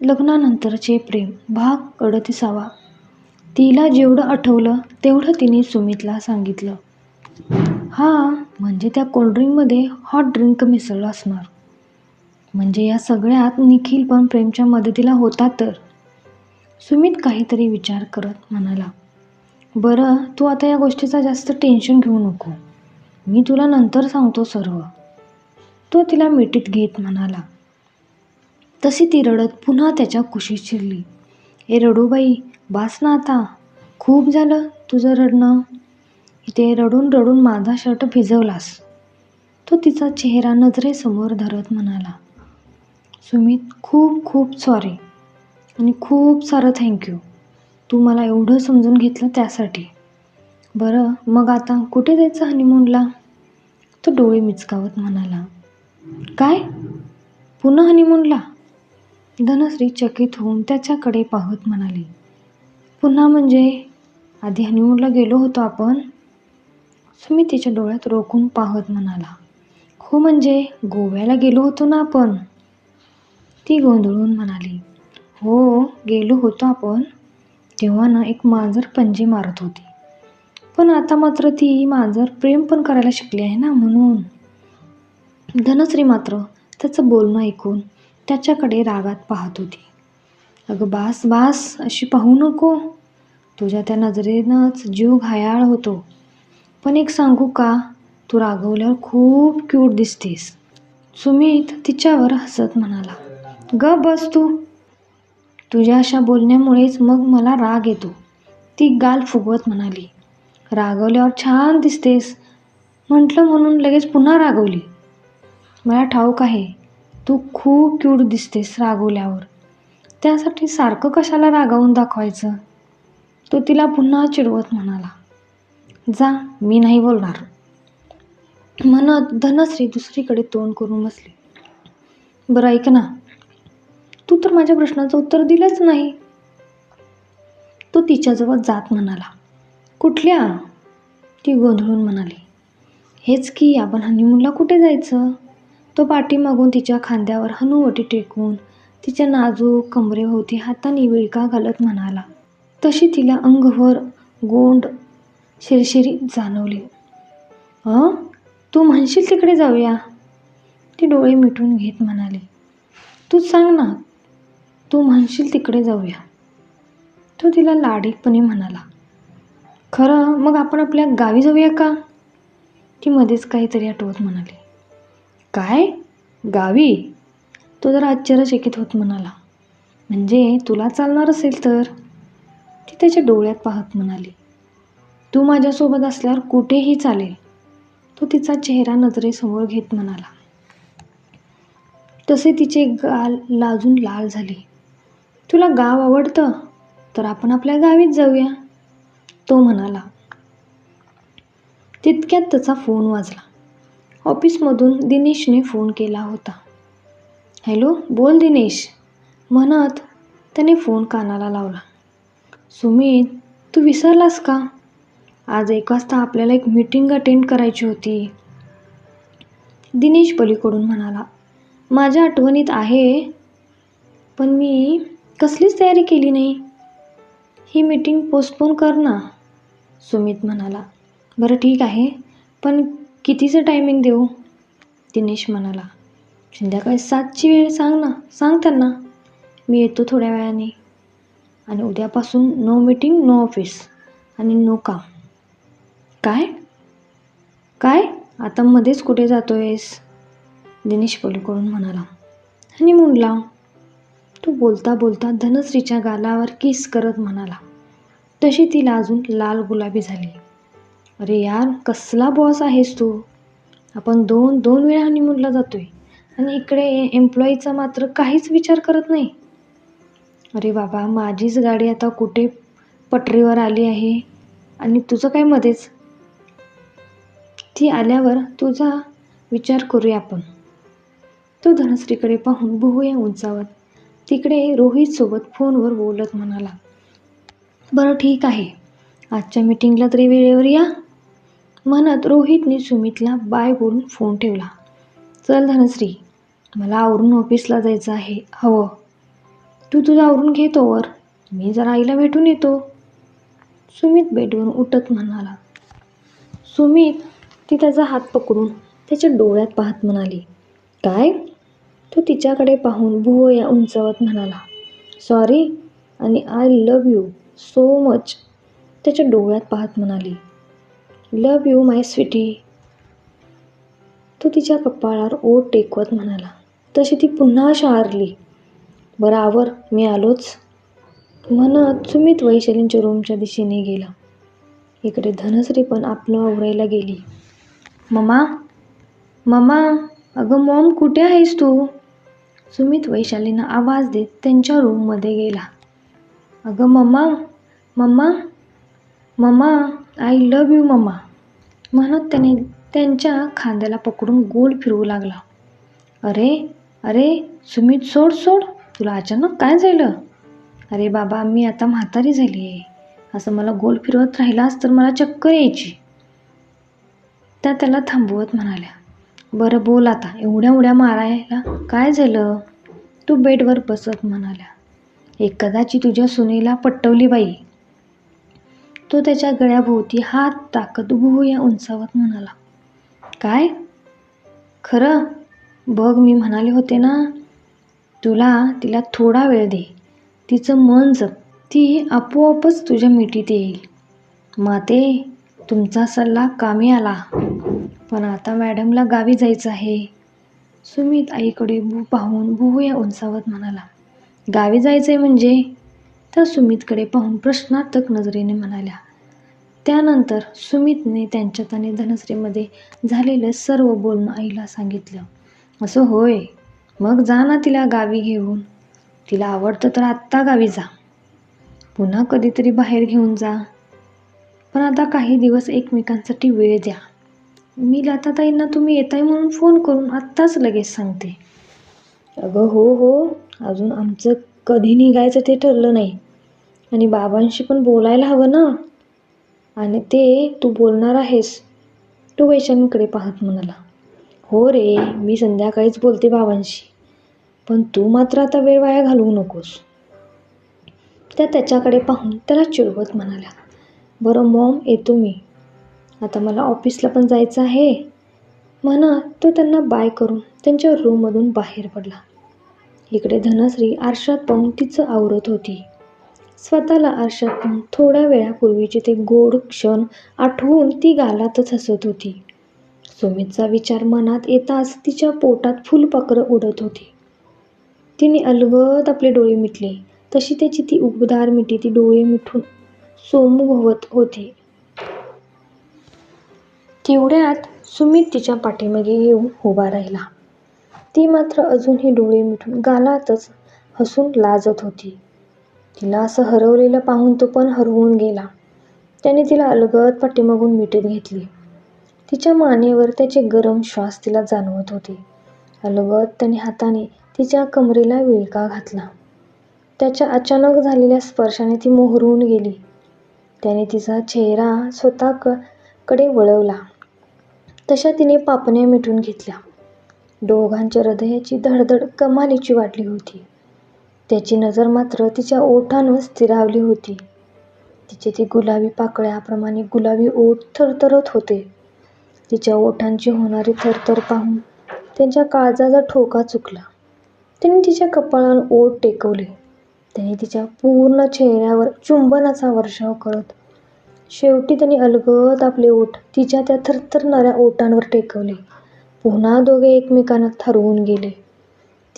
लग्नानंतरचे प्रेम भाग अडतिसावा तिला जेवढं आठवलं तेवढं तिने सुमितला सांगितलं. हां, म्हणजे त्या कोल्ड्रिंकमध्ये हॉट ड्रिंक मिसळलं असणार. म्हणजे या सगळ्यात निखिल पण प्रेमच्या मदतीला होता तर? सुमित काहीतरी विचार करत म्हणाला. बरं, तू आता या गोष्टीचा जास्त टेन्शन घेऊ नको. मी तुला नंतर सांगतो सर्व. तो तिला मिठीत घेत म्हणाला. तशी ती रडत पुन्हा त्याच्या कुशीत शिरली. ए रडूबाई, बास ना आता. खूप झालं तुझं रडणं. इथे रडून रडून माझा शर्ट भिजवलास. तो तिचा चेहरा नजरेसमोर धरत म्हणाला. सुमित, खूप खूप सॉरी आणि खूप सारं थँक्यू. तू मला एवढं समजून घेतलं त्यासाठी. बरं, मग आता कुठे जायचं हनीमूनला? तो डोळे मिचकावत म्हणाला. काय? पुन्हा हनीमूनला? धनश्री चकित होऊन त्याच्याकडे पाहत म्हणाली. पुन्हा म्हणजे? आधी हनीमूनला गेलो होतो आपण? सुमित तिच्या डोळ्यात रोखून पाहत म्हणाला. हो म्हणजे गोव्याला गेलो होतो ना आपण? ती गोंधळून म्हणाली. हो, गेलो होतो आपण. तेव्हा ना एक मांजर पंजे मारत होती. पण आता मात्र ती मांजर प्रेम पण करायला शिकली आहे ना म्हणून. धनश्री मात्र त्याचं बोलणं ऐकून त्याच्याकडे रागात पाहत होती. अगं बास बास अशी पाहू नको. तुझ्या त्या नजरेनंच जीव घायाळ होतो. पण एक सांगू का? तू रागवल्यावर खूप क्यूट दिसतेस. सुमित तिच्यावर हसत म्हणाला. ग बस तू. तुझ्या अशा बोलण्यामुळेच मग मला राग येतो. ती गाल फुगवत म्हणाली. रागवल्यावर छान दिसतेस म्हटलं म्हणून लगेच पुन्हा रागवली मला ठाऊक आहे, तू खूप क्यूट दिसतेस रागवल्यावर त्यासाठी सारखं कशाला रागावून दाखवायचं? तो तिला पुन्हा चिडवत म्हणाला. जा, मी नाही बोलणार. म्हणत धनश्री दुसरीकडे तोंड करून बसली. बरं ऐक ना. तू तर माझ्या प्रश्नाचं उत्तर दिलंच नाही. तो तिच्याजवळ जात म्हणाला. कुठल्या? ती गोंधळून म्हणाली. हेच की आपण हनीमूनला कुठे जायचं? तो पाठीमागून तिच्या खांद्यावर हनुवटी टेकवून तिच्या नाजूक कमरेभोवती हाताने विळका घालत म्हणाला. तशी तिला अंगभर गोंड शिरशिरी जाणवली. अ तू म्हणशील तिकडे जाऊया? ती डोळे मिटून घेत म्हणाली. तू सांग ना. तू म्हणशील तिकडे जाऊया. तो तिला लाडीकपणे म्हणाला. खरं मग आपण आपल्या गावी जाऊया का? ती मध्येच काहीतरी आठवत म्हणाली. काय? गावी? तो जरा आश्चर्यचकित होत म्हणाला. म्हणजे तुला चालणार असेल तर? ती त्याच्या डोळ्यात पाहत म्हणाली. तू माझ्यासोबत असल्यावर कुठेही चालेल. तो तिचा चेहरा नजरेसमोर घेत म्हणाला. तसे तिचे गाल लाजून लाल झाले. तुला गाव आवडतं? तर आपण आपल्या गावीच जाऊया. तो म्हणाला. तितक्यात त्याचा फोन वाजला. ऑफिसमधून दिनेशने फोन केला होता. हॅलो, बोल दिनेश. म्हणत त्याने फोन कानाला लावला. सुमित, तू विसरलास का? आज एक वाजता आपल्याला एक मीटिंग अटेंड करायची होती. दिनेश पलीकडून म्हणाला. माझ्या आठवणीत आहे. पण मी कसलीच तयारी केली नाही. ही मीटिंग पोस्टपोन कर ना. सुमित म्हणाला. बरं ठीक आहे. पण कितीचं टायमिंग देऊ? दिनेश म्हणाला. संध्याकाळी सातची वेळ सांग ना. सांग त्यांना. मी येतो थोड्या वेळाने. आणि उद्यापासून नो मीटिंग, नो ऑफिस आणि नो काम. काय? काय? आता मध्येच कुठे जातोयस? दिनेश पलीकडून म्हणाला. आणि मुंडला तो बोलता बोलता धनश्रीच्या गालावर किस करत म्हणाला. तशी तिला अजून लाल गुलाबी झाली. अरे यार, कसला बॉस आहेस तू? आपण दोन दोन वेळा हनीमूनला जातोय आणि इकडे एम्प्लॉईचा मात्र काहीच विचार करत नाही. अरे बाबा, माझीच गाडी आता कुठे पटरीवर आली आहे आणि तुझं काय मध्येच? ती आल्यावर तुझा विचार करूया आपण. तो धनश्रीकडे पाहून बहूया उंचावत तिकडे रोहितसोबत फोनवर बोलत म्हणाला. बरं ठीक आहे. आजच्या मीटिंगला तरी वेळेवर या. म्हणत रोहितने सुमितला बाय बोलून फोन ठेवला. चल धनश्री, मला आवरून ऑफिसला जायचं आहे. हवं. तू तुझं आवरून घेतो वर मी जरा आईला भेटून येतो. सुमित बेडवरून उठत म्हणाला. सुमित ती त्याचा हात पकडून त्याच्या डोळ्यात पाहत म्हणाली काय? तो तिच्याकडे पाहून भुवया उंचावत म्हणाला सॉरी आणि I love you so much त्याच्या डोळ्यात पाहत म्हणाली लव यू माय स्वीटी तो तिच्या कपाळावर ओट टेकवत म्हणाला. तशी ती पुन्हा शारली बरं आवर मी आलोच. म्हणत सुमित वैशालींच्या रूमच्या दिशेने गेला. इकडे धनश्री पण आपलं आवरायला गेली. ममा ममा अगं मॉम कुठे आहेस तू? सुमित वैशालींना आवाज देत त्यांच्या रूममध्ये गेला. अगं mama mama mama I love you mama म्हणत त्याने त्यांच्या खांद्याला पकडून गोल फिरवू लागला. अरे अरे सुमित सोड सोड. तुला अचानक काय झालं? अरे बाबा मी आता म्हातारी झाली आहे. असं मला गोल फिरवत राहिलास तर मला चक्कर यायची. त्या त्याला थांबवत म्हणाल्या बरं बोल आता. एवढ्या उड्या मारायला काय झालं? तू बेडवर बसत म्हणाल्या एक कदाचित तुझ्या सुनेला पटवली बाई. तो त्याच्या गळ्याभोवती हात टाकत या उंचावत म्हणाला काय? खरं? बघ मी म्हणाले होते ना तुला तिला थोडा वेळ दे. तिचं मन जप. ती आपोआपच तुझ्या मिठीत येईल. माते तुमचा सल्ला कामी आला. पण आता मॅडमला गावी जायचं आहे. सुमित आईकडे भू पाहून बुहूया उंचावत म्हणाला गावी जायचं आहे म्हणजे? तर सुमितकडे पाहून प्रश्नार्थक नजरेने म्हणाल्या त्यानंतर सुमितने त्यांच्यात आणि धनश्रीमध्ये झालेलं सर्व बोलणं आईला सांगितलं. असं होय मग जा ना तिला गावी घेऊन. तिला आवडतं तर आत्ता गावी जा. पुन्हा कधीतरी बाहेर घेऊन जा. पण आता काही दिवस एकमेकांसाठी वेळ द्या. मी लताताईंना तुम्ही येताय म्हणून फोन करून आत्ताच लगेच सांगते. अगं हो हो. अजून आमचं कधी निघायचं ते ठरलं नाही. आणि बाबांशी पण बोलायला हवं ना? आणि ते तू बोलणार आहेस. तो वैशालीकडे पाहत म्हणाला. हो रे मी संध्याकाळीच बोलते बाबांशी. पण तू मात्र आता वेळ वाया घालवू नकोस. त्या त्याच्याकडे पाहून त्याला चिडवत म्हणाल्या बरं मॉम येतो मी. आता मला ऑफिसला पण जायचं आहे. म्हणा तो त्यांना बाय करून त्यांच्या रूममधून बाहेर पडला. इकडे धनश्री आरशात पाहून तिचं आवरत होती. स्वतःला आरशातून थोड्या वेळापूर्वीचे ते गोड क्षण आठवून ती गालातच हसत होती. सुमितचा विचार मनात येताच तिच्या पोटात फुलपाखरं उडत होती. तिने अलगद आपले डोळे मिटले. तशी त्याची ती उबदार मिठी ती डोळे मिठून सोमभवत होती. तेवढ्यात सुमित तिच्या पाठीमागे येऊन उभा राहिला. ती मात्र अजूनही डोळे मिठून गालातच हसून लाजत होती. तिला असं हरवलेलं पाहून तो पण हरवून गेला. त्याने तिला अलगद पाठीमागून मिठीत घेतली. तिच्या मानेवर त्याचे गरम श्वास तिला जाणवत होते. अलगद त्याने हाताने तिच्या कमरेला विळका घातला. त्याच्या अचानक झालेल्या स्पर्शाने ती मोहरून गेली. त्याने तिचा चेहरा स्वतः क कडे वळवला. तशा तिने पापण्या मिटून घेतल्या. दोघांच्या हृदयाची धडधड कमालीची वाटली होती. त्याची नजर मात्र तिच्या ओठांवर स्थिरावली होती. तिचे ती गुलाबी पाकळ्याप्रमाणे गुलाबी ओठ थरथरत होते. तिच्या ओठांची होणारी थरथर पाहून त्यांच्या काळजाचा ठोका चुकला. त्याने तिच्या कपाळावर ओठ टेकवले. त्याने तिच्या पूर्ण चेहऱ्यावर चुंबनाचा वर्षाव करत शेवटी त्यांनी अलगद आपले ओठ तिच्या त्या थरथरणाऱ्या ओठांवर टेकवले. पुन्हा दोघे एकमेकांना थरवून गेले.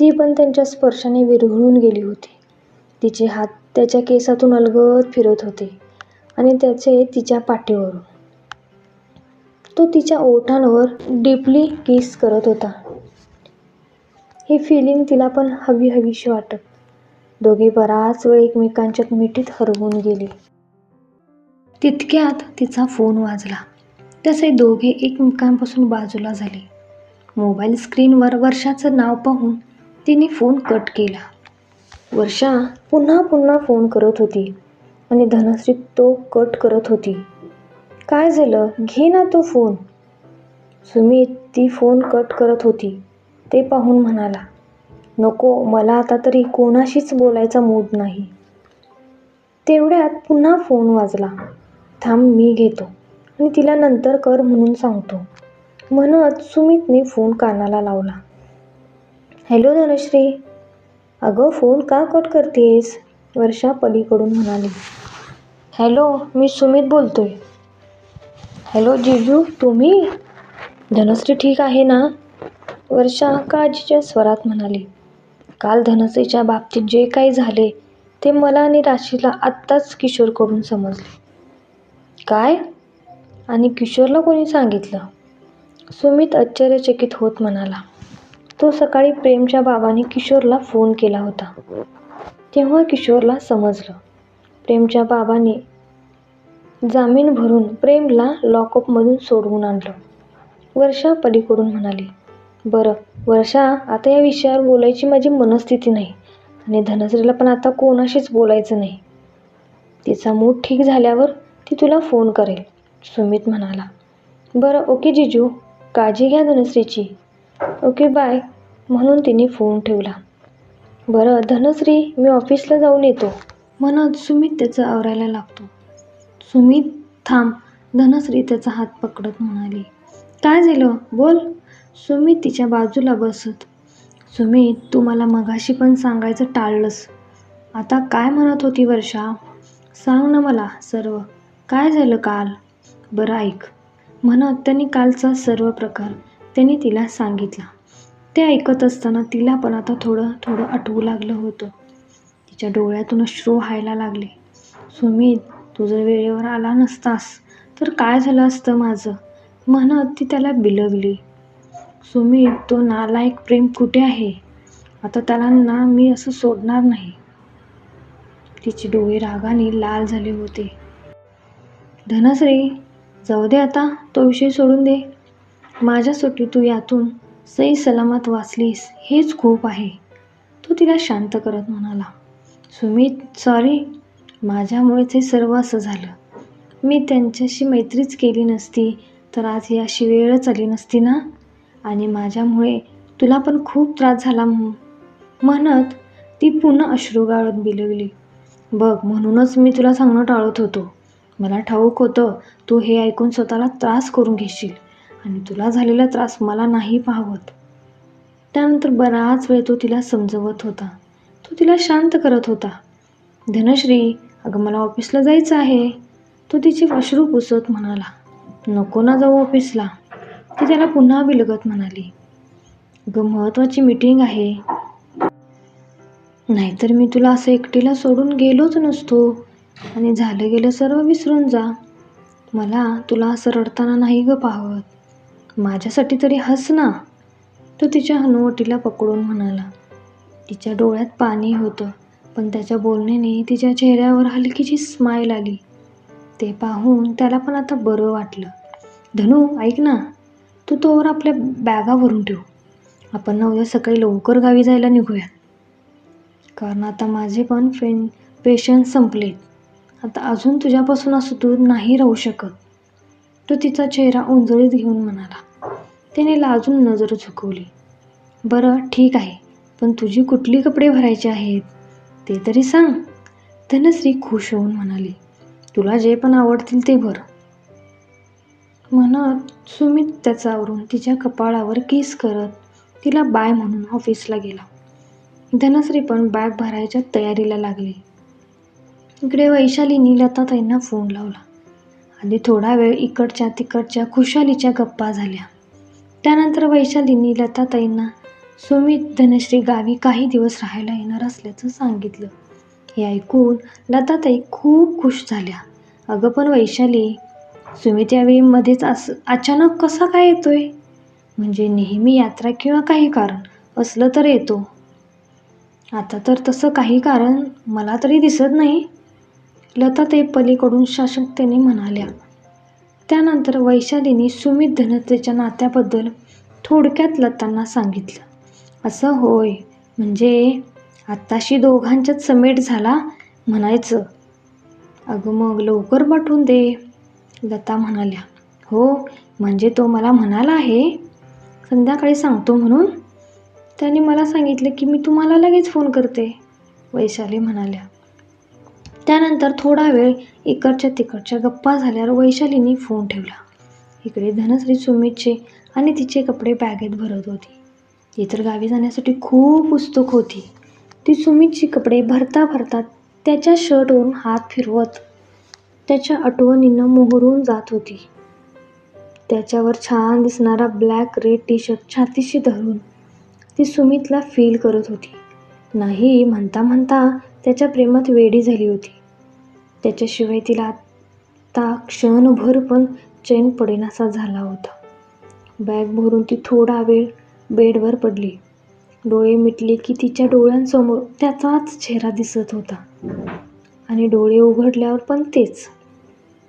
ती पण त्यांच्या स्पर्शाने विरघळून गेली होती. तिचे हात त्याच्या केसातून अलगद फिरत होते आणि त्याचे तिच्या पाठीवरून. तो तिच्या ओठांवर डीपली किस करत होता. ही फिलिंग तिला पण हवी हवीशी वाटत. दोघे बराच वेळ एकमेकांच्यात मिठीत हरवून गेले. तितक्यात तिचा फोन वाजला. तसे दोघे एकमेकांपासून बाजूला झाले. मोबाईल स्क्रीनवर वर्षाचं नाव पाहून तिने फोन कट केला. वर्षा पुन्हा पुन्हा फोन करत होती आणि धनश्री तो कट करत होती. काय झालं? घे ना तो फोन. सुमित ती फोन कट करत होती. ते पाहून म्हणाला नको मला आता तरी कोणाशीच बोलायचा मूड नाही. तेवढ्यात पुन्हा फोन वाजला. थांब मी घेतो आणि तिला नंतर कर म्हणून सांगतो. म्हणत सुमितने फोन कानाला लावला. हॅलो धनश्री. अगं फोन का कट करतेस? वर्षा पलीकडून म्हणाली. हॅलो मी सुमित बोलतोय. हॅलो जिजू तुम्ही? धनश्री ठीक आहे ना? वर्षा काळजीच्या स्वरात म्हणाली. काल धनश्रीच्या बाबतीत जे काही झाले ते मला आणि राशीला आत्ताच किशोरकडून समजले. काय? आणि किशोरला कोणी सांगितलं? सुमित आश्चर्यचकित होत म्हणाला. तो सकाळी प्रेमच्या बाबाने किशोरला फोन केला होता. तेव्हा किशोरला समजलं. प्रेमच्या बाबांनी जामीन भरून प्रेमला लॉकअपमधून सोडवून आणलं. वर्षा पलीकडून म्हणाली बरं वर्षा आता या विषयावर बोलायची माझी मनस्थिती नाही आणि धनश्रीला पण आता कोणाशीच बोलायचं नाही. तिचा मूड ठीक झाल्यावर ती तुला फोन करेल सुमित म्हणाला. बरं ओके जिजू काळजी घ्या धनश्रीची. Okay bye. म्हणून तिने फोन ठेवला. बरं धनश्री मी ऑफिसला जाऊन येतो. म्हणत सुमित त्याचं आवरायला लागतो. सुमित थांब. धनश्री त्याचा हात पकडत म्हणाली. काय झालं? बोल. सुमित तिच्या बाजूला बसत. सुमित तू मला मगाशी पण सांगायचं टाळलंस. आता काय म्हणत होती वर्षा? सांग ना मला सर्व. काय झालं काल? बरं ऐक. म्हणत त्यांनी कालचा सर्व प्रकार त्यांनी तिला सांगितला. ते ऐकत असताना तिला पण आता थोडं थोडं आठवू लागलं होतं. तिच्या डोळ्यातून अश्रू व्हायला लागले. सुमित तू जर वेळेवर आला नसतास तर काय झालं असतं माझं? म्हणत ती त्याला बिलगली. सुमित तो नालायक प्रेम कुठे आहे? आता त्याला ना मी असं सोडणार नाही. तिचे डोळे रागाने लाल झाले होते. धनश्री जाऊ दे आता तो विषय सोडून दे. माझ्यासाठी तू यातून सई सलामत वाचलीस हेच खूप आहे. तो तिला शांत करत म्हणाला सुमित सॉरी माझ्यामुळेच हे सर्व असं झालं. मी त्यांच्याशी मैत्रीच केली नसती तर आज ही अशी वेळच आली नसती ना? आणि माझ्यामुळे तुला पण खूप त्रास झाला म्हणत ती पुन्हा अश्रू गाळत बिलवली बघ म्हणूनच मी तुला सांगणं टाळत होतो. मला ठाऊक होतं तू हे ऐकून स्वतःला त्रास करून घेशील. आणि तुला झालेला त्रास मला नाही पाहवत. त्यानंतर बराच वेळ तो तिला समजवत होता. तो तिला शांत करत होता. धनश्री अगं मला ऑफिसला जायचं आहे. तो तिचे अश्रू पुसत म्हणाला. नको ना जाऊ ऑफिसला. ती त्याला पुन्हा बिलगत म्हणाली. अगं महत्त्वाची मीटिंग आहे. नाहीतर मी तुला असं एकटीला सोडून गेलोच नसतो. आणि झालं गेलं सर्व विसरून जा. मला तुला असं रडताना नाही ग पाहत माझ्यासाठी तरी हस ना. तो तिच्या हनुवटीला पकडून म्हणाला. तिच्या डोळ्यात पाणी होतं पण त्याच्या बोलण्याने तिच्या चेहऱ्यावर हलकीची स्माईल आली. ते पाहून त्याला पण आता बरं वाटलं. धनू ऐक ना. तू तोवर आपल्या बॅगा भरून ठेव. आपण ना उद्या सकाळी लवकर गावी जायला निघूयात. कारण आता माझे पण फ्रेंड पेशन्स संपलेत. आता अजून तुझ्यापासून असं दूर नाही राहू शकत. तो तिचा चेहरा उंजळीत घेऊन म्हणाला. त्याने लाजून नजर झुकवली. बरं ठीक आहे पण तुझी कुठली कपडे भरायचे आहेत? ते तरी सांग. धनश्री खुश होऊन म्हणाली तुला जे पण आवडतील ते भर. म्हणत सुमित त्याचा आवरून तिच्या कपाळावर किस करत तिला बाय म्हणून ऑफिसला गेला. धनश्री पण बॅग भरायच्या तयारीला लागली. इकडे वैशालीनी लताताईंना फोन लावला. आधी थोडा वेळ इकडच्या तिकडच्या खुशालीच्या गप्पा झाल्या. त्यानंतर वैशालीनी लताताईंना सुमित धनश्री गावी काही दिवस राहायला येणार असल्याचं सांगितलं. हे ऐकून लताताई खूप खुश झाल्या. अगं पण वैशाली सुमित यावेळी मध्येच असं अचानक कसा काय येतोय? म्हणजे नेहमी यात्रा किंवा काही कारण? असलं तर येतो. आता तर तसं काही कारण मला तरी दिसत नाही. लताताई पलीकडून शासकतेने म्हणाल्या. त्यानंतर वैशालीने सुमित धनत्रेच्या नात्याबद्दल थोडक्यात लतांना सांगितलं. असं होय म्हणजे आत्ताशी दोघांच्यात समेट झाला म्हणायचं. अगं मग लवकर पाठवून दे लता म्हणाल्या. हो म्हणजे तो मला म्हणाला आहे? संध्याकाळी सांगतो म्हणून? त्याने मला सांगितलं की मी तुम्हाला लगेच फोन करते वैशाली म्हणाल्या. त्यानंतर थोडा वेळ इकडच्या तिकडच्या गप्पा झाल्यावर वैशालीने फोन ठेवला. इकडे धनश्री सुमितचे आणि तिचे कपडे बॅगेत भरत होती. ती तर गावी जाण्यासाठी खूप उत्सुक होती. ती सुमितची कपडे भरता भरता त्याच्या शर्टवरून हात फिरवत त्याच्या आठवणीनं मोहरून जात होती. त्याच्यावर छान दिसणारा ब्लॅक रेड टी शर्ट छातीशी धरून ती सुमितला फील करत होती. नाही म्हणता म्हणता त्याच्या प्रेमात वेडी झाली होती. त्याच्याशिवाय तिला आता क्षणभर पण चैन पडेनासा झाला होता. बॅग भरून ती थोडा वेळ बेडवर पडली. डोळे मिटले की तिच्या डोळ्यांसमोर त्याचाच चेहरा दिसत होता. आणि डोळे उघडल्यावर पण तेच.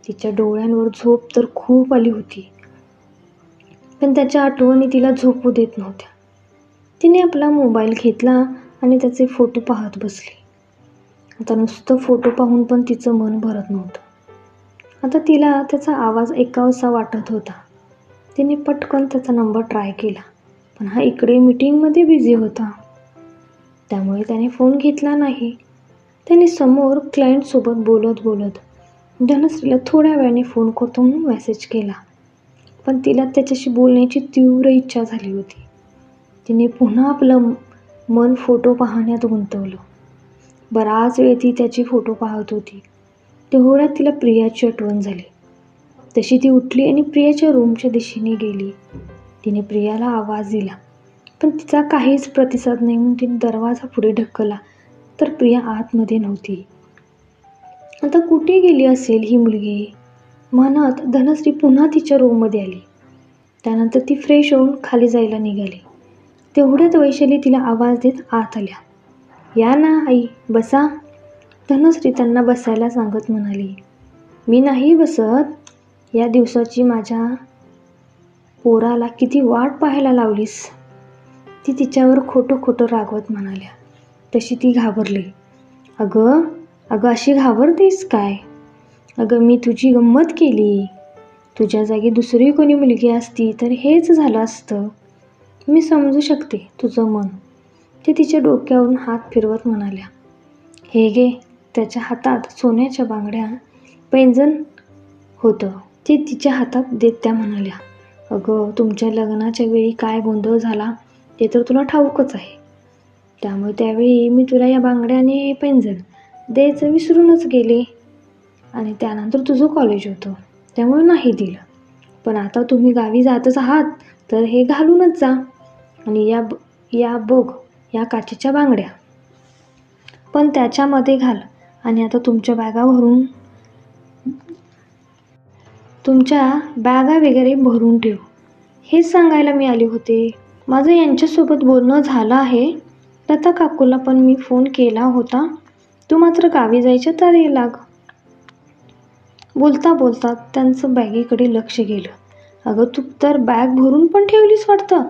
तिच्या डोळ्यांवर झोप तर खूप आली होती. पण त्याच्या आठवणी तिला झोपू देत नव्हत्या. तिने आपला मोबाईल घेतला आणि त्याचे फोटो पाहत बसली. आता नुसतं फोटो पाहून पण तिचं मन भरत नव्हतं. आता तिला त्याचा आवाज ऐकावासा वाटत होता. तिने पटकन त्याचा नंबर ट्राय केला पण हा इकडे मीटिंगमध्ये बिझी होता. त्यामुळे त्याने फोन घेतला नाही. त्याने समोर क्लायंटसोबत बोलत बोलत धनश्रीला थोड्या वेळाने फोन करतो म्हणून मेसेज केला. पण तिला त्याच्याशी बोलण्याची तीव्र इच्छा झाली होती. तिने पुन्हा आपलं मन फोटो पाहण्यात गुंतवलं. बराच वेळ ती त्याची फोटो पाहत होती. तेवढ्यात तिला प्रियाची आठवण झाली. तशी ती उठली आणि प्रियाच्या रूमच्या दिशेने गेली. तिने प्रियाला आवाज दिला. पण तिचा काहीच प्रतिसाद नाही म्हणून तिने दरवाजा पुढे ढकलला. तर प्रिया आतमध्ये नव्हती. आता कुठे गेली असेल ही मुलगी? म्हणत धनश्री पुन्हा तिच्या रूममध्ये आली. त्यानंतर ती फ्रेश होऊन खाली जायला निघाली. तेवढ्यात वैशाली तिला आवाज देत आत आल्या. या ना आई बसा. धनश्री त्यांना बसायला सांगत म्हणाली. मी नाही बसत. या दिवसाची माझ्या पोराला किती वाट पाहायला लावलीस. ती तिच्यावर खोटं खोटं रागवत म्हणाल्या. तशी ती घाबरली. अगं अगं अशी घाबरतेस काय? अगं मी तुझी गंमत केली. तुझ्या जागी दुसरी कोणी मुलगी असती तर हेच झालं असतं. मी समजू शकते तुझं मन. ते तिच्या डोक्यावरून हात फिरवत म्हणाल्या हे गे त्याच्या हातात सोन्याच्या बांगड्या पैंजण होतं ते तिच्या हातात देत त्या म्हणाल्या अगं तुमच्या लग्नाच्या वेळी काय गोंधळ झाला ते तर तुला ठाऊकच आहे. त्यामुळे त्यावेळी मी तुला या बांगड्या आणि हे पैंजण द्यायचं विसरूनच गेले आणि त्यानंतर तुझं कॉलेज होतं त्यामुळे नाही दिलं. पण आता तुम्ही गावी जातच आहात तर हे घालूनच जा आणि या ब या बघ या काचेच्या बांगड्या. पण त्याच्यामध्ये घाल आणि आता तुमच्या बॅगा भरून तुमच्या बॅगा वगैरे भरून ठेव. हेच सांगायला मी आले होते. माझं यांच्यासोबत बोलणं झालं आहे. लता काकूला पण मी फोन केला होता. तू मात्र गावी जायच्या तरी लाग. बोलता बोलता त्यांचं बॅगेकडे लक्ष गेलं. अगं तू तर बॅग भरून पण ठेवलीस वाटतं?